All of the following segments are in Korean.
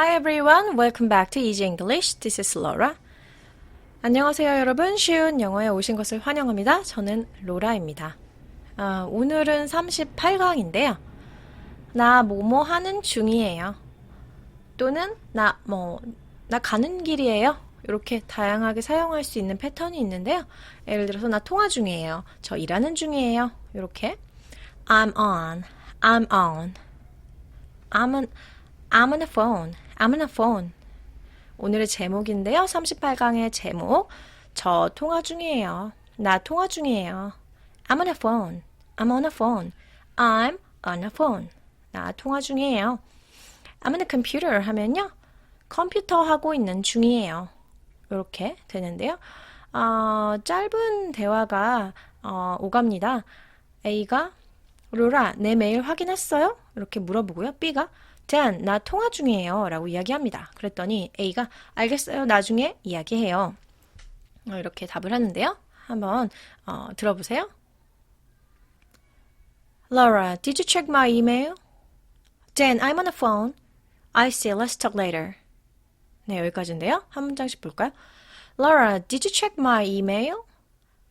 Hi everyone, welcome back to Easy English. This is Laura. 안녕하세요 여러분. 쉬운 영어에 오신 것을 환영합니다. 저는 로라입니다. 아, 오늘은 38강인데요. 나 뭐뭐 하는 중이에요. 또는 나 뭐, 나 가는 길이에요. 이렇게 다양하게 사용할 수 있는 패턴이 있는데요. 예를 들어서 나 통화 중이에요. 저 일하는 중이에요. 이렇게 I'm on, I'm on, I'm on, I'm on the phone, I'm on the phone. 오늘의 제목인데요. 38강의 제목. 저 통화 중이에요. 나 통화 중이에요. I'm on the phone. I'm on the phone. I'm on the phone. 나 통화 중이에요. I'm on the computer 하면요. 컴퓨터 하고 있는 중이에요. 이렇게 되는데요. 어, 짧은 대화가 어, 오갑니다. A가 로라, 내 메일 확인했어요? 이렇게 물어보고요. B가 잔, 나 통화 중이에요. 라고 이야기합니다. 그랬더니 A가 알겠어요. 나중에 이야기해요. 어, 이렇게 답을 하는데요. 한번 어, 들어보세요. Laura, did you check my email? Dan, I'm on the phone. I see. Let's talk later. 네, 여기까지인데요. 한 문장씩 볼까요? Laura, did you check my email?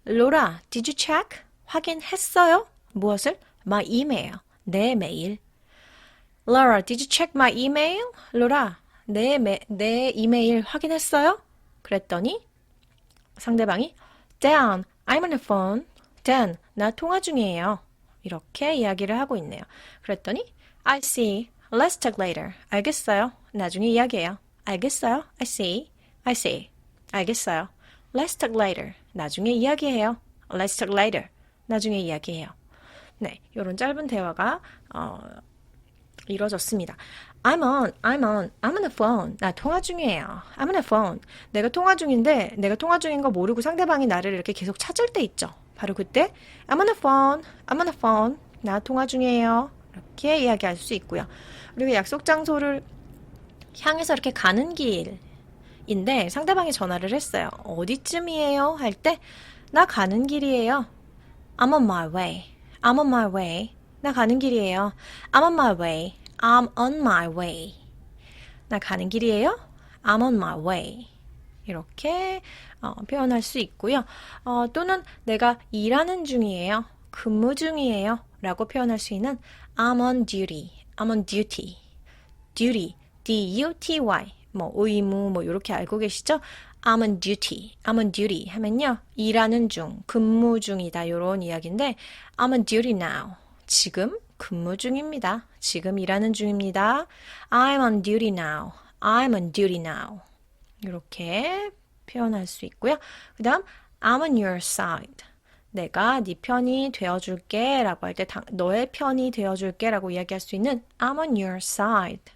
로라, did you check? 확인했어요? 무엇을? My email. 내 메일. Laura, did you check my email? 로라, 내, 메, 내 이메일 확인했어요? 그랬더니 상대방이 Dan, I'm on the phone. Dan, 나 통화 중이에요. 이렇게 이야기를 하고 있네요. 그랬더니 I see. Let's talk later. 알겠어요. 나중에 이야기해요. 알겠어요. I see. I see. 알겠어요. Let's talk later. 나중에 이야기해요. Let's talk later. 나중에 이야기해요. 네, 이런 짧은 대화가 어, 이루어졌습니다. I'm on, I'm on, I'm on the phone. 나 통화 중이에요. I'm on the phone. 내가 통화 중인데 내가 통화 중인 거 모르고 상대방이 나를 이렇게 계속 찾을 때 있죠. 바로 그때 I'm on the phone, I'm on the phone. 나 통화 중이에요. 이렇게 이야기할 수 있고요. 그리고 약속 장소를 향해서 이렇게 가는 길인데 상대방이 전화를 했어요. 어디쯤이에요? 할 때 나 가는 길이에요. I'm on my way. I'm on my way. 나 가는 길이에요. I'm on my way. I'm on my way. 나 가는 길이에요. I'm on my way. 이렇게 어, 표현할 수 있고요. 어, 또는 내가 일하는 중이에요. 근무 중이에요. 라고 표현할 수 있는 I'm on duty. I'm on duty. duty. D-U-T-Y. 뭐 의무 뭐 이렇게 알고 계시죠? I'm on duty. I'm on duty 하면요. 일하는 중, 근무 중이다. 이런 이야기인데 I'm on duty now. 지금 근무 중입니다. 지금 일하는 중입니다. I'm on duty now. I'm on duty now. 이렇게 표현할 수 있고요. 그 다음 I'm on your side. 내가 네 편이 되어줄게 라고 할 때 너의 편이 되어줄게 라고 이야기할 수 있는 I'm on your side.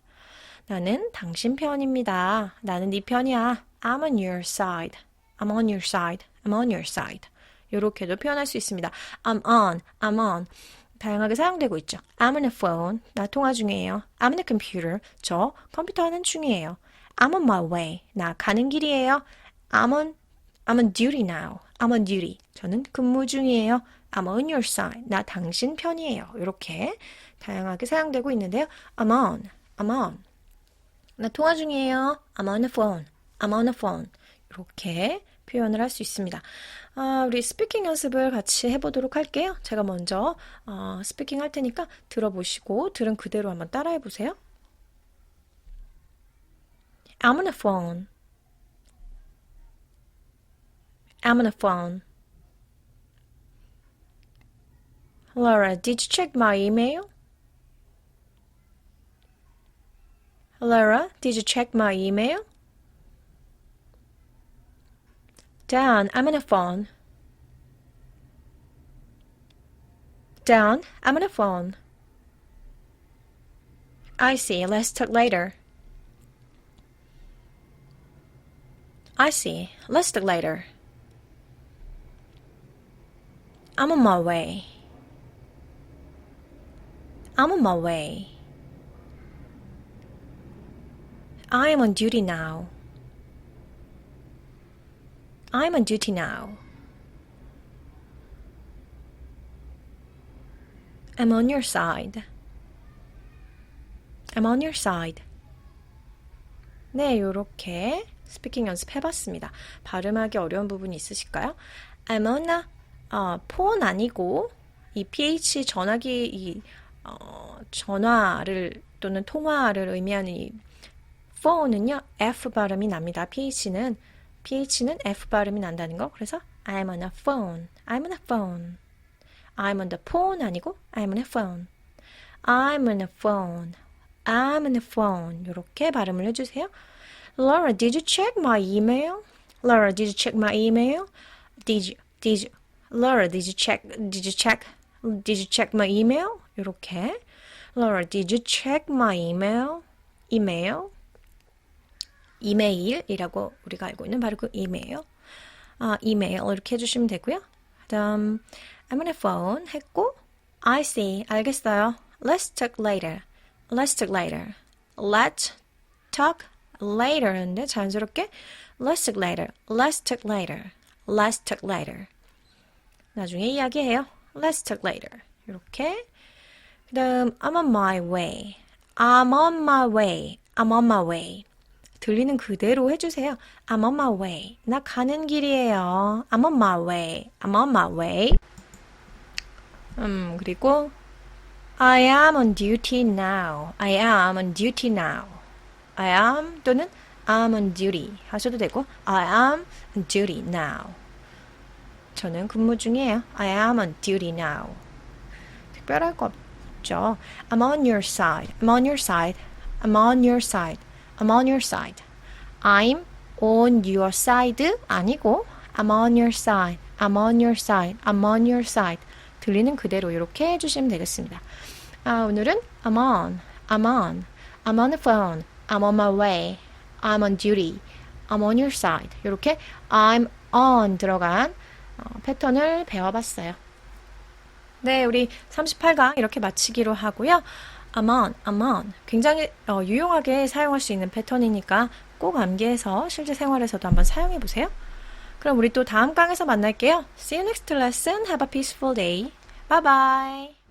나는 당신 편입니다. 나는 네 편이야. I'm on your side. I'm on your side. I'm on your side. 이렇게도 표현할 수 있습니다. I'm on, I'm on. 다양하게 사용되고 있죠. I'm on the phone. 나 통화 중이에요. I'm on the computer. 저 컴퓨터 하는 중이에요. I'm on my way. 나 가는 길이에요. I'm on, I'm on duty now. I'm on duty. 저는 근무 중이에요. I'm on your side. 나 당신 편이에요. 이렇게 다양하게 사용되고 있는데요. I'm on, I'm on. 나 통화 중이에요. I'm on the phone. I'm on the phone. 이렇게 표현을 할 수 있습니다. 아, 우리 스피킹 연습을 같이 해보도록 할게요. 제가 먼저 어, 스피킹 할 테니까 들어보시고 들은 그대로 한번 따라해 보세요. I'm on the phone. I'm on the phone. Laura, did you check my email? Laura, did you check my email? Dan, I'm on the phone. Dan, I'm on the phone. I see. Let's talk later. I see. Let's talk later. I'm on my way. I'm on my way. I am on duty now. I'm on duty now. I'm on your side. I'm on your side. 네, 요렇게 스피킹 연습해봤습니다. 발음하기 어려운 부분이 있으실까요? I'm on a 어, 폰 아니고 이 ph 전화기 이 어, 전화를 또는 통화를 의미하는 이 phone은요 f 발음이 납니다. ph는 ph는 f 발음이 난다는 거. 그래서 I'm on a phone. I'm on a phone. I'm on the phone 아니고 I'm on a phone. I'm on a phone. I'm on the phone. 이렇게 발음을 해주세요. Laura, did you check my email? Laura, did you check my email? Did you? Did you? Laura, did you check? Did you check? Did you check my email? 이렇게. Laura, did you check my email? email? 이메일이라고 우리가 알고 있는 바로 그 이메일. 아, 이메일 이렇게 해주시면 되고요. 그다음 I'm on the phone 했고 I see 알겠어요. Let's talk later. Let's talk later. Let's talk later인데 자연스럽게 Let's talk later. Let's talk later. Let's talk later. 나중에 이야기해요. Let's talk later. 이렇게. 그다음 I'm on my way. I'm on my way. I'm on my way. 들리는 그대로 해주세요. I'm on my way. 나 가는 길이에요. I'm on my way. I'm on my way. 음, 그리고 I am on duty now. I am on duty now. I am 또는 I'm on duty 하셔도 되고 I am on duty now. 저는 근무 중이에요. I am on duty now. 특별할 거 없죠. I'm on your side. I'm on your side. I'm on your side. I'm on your side. I'm on your side 아니고 I'm on your side. I'm on your side. I'm on your side. 들리는 그대로 이렇게 해주시면 되겠습니다. 아, 오늘은 I'm on, I'm on, I'm on the phone, I'm on my way, I'm on duty, I'm on your side. 이렇게 I'm on 들어간 어, 패턴을 배워봤어요. 네, 우리 38강 이렇게 마치기로 하고요. I'm on, I'm on. 굉장히 어, 유용하게 사용할 수 있는 패턴이니까 꼭 암기해서 실제 생활에서도 한번 사용해 보세요. 그럼 우리 또 다음 강에서 만날게요. See you next lesson. Have a peaceful day. Bye bye.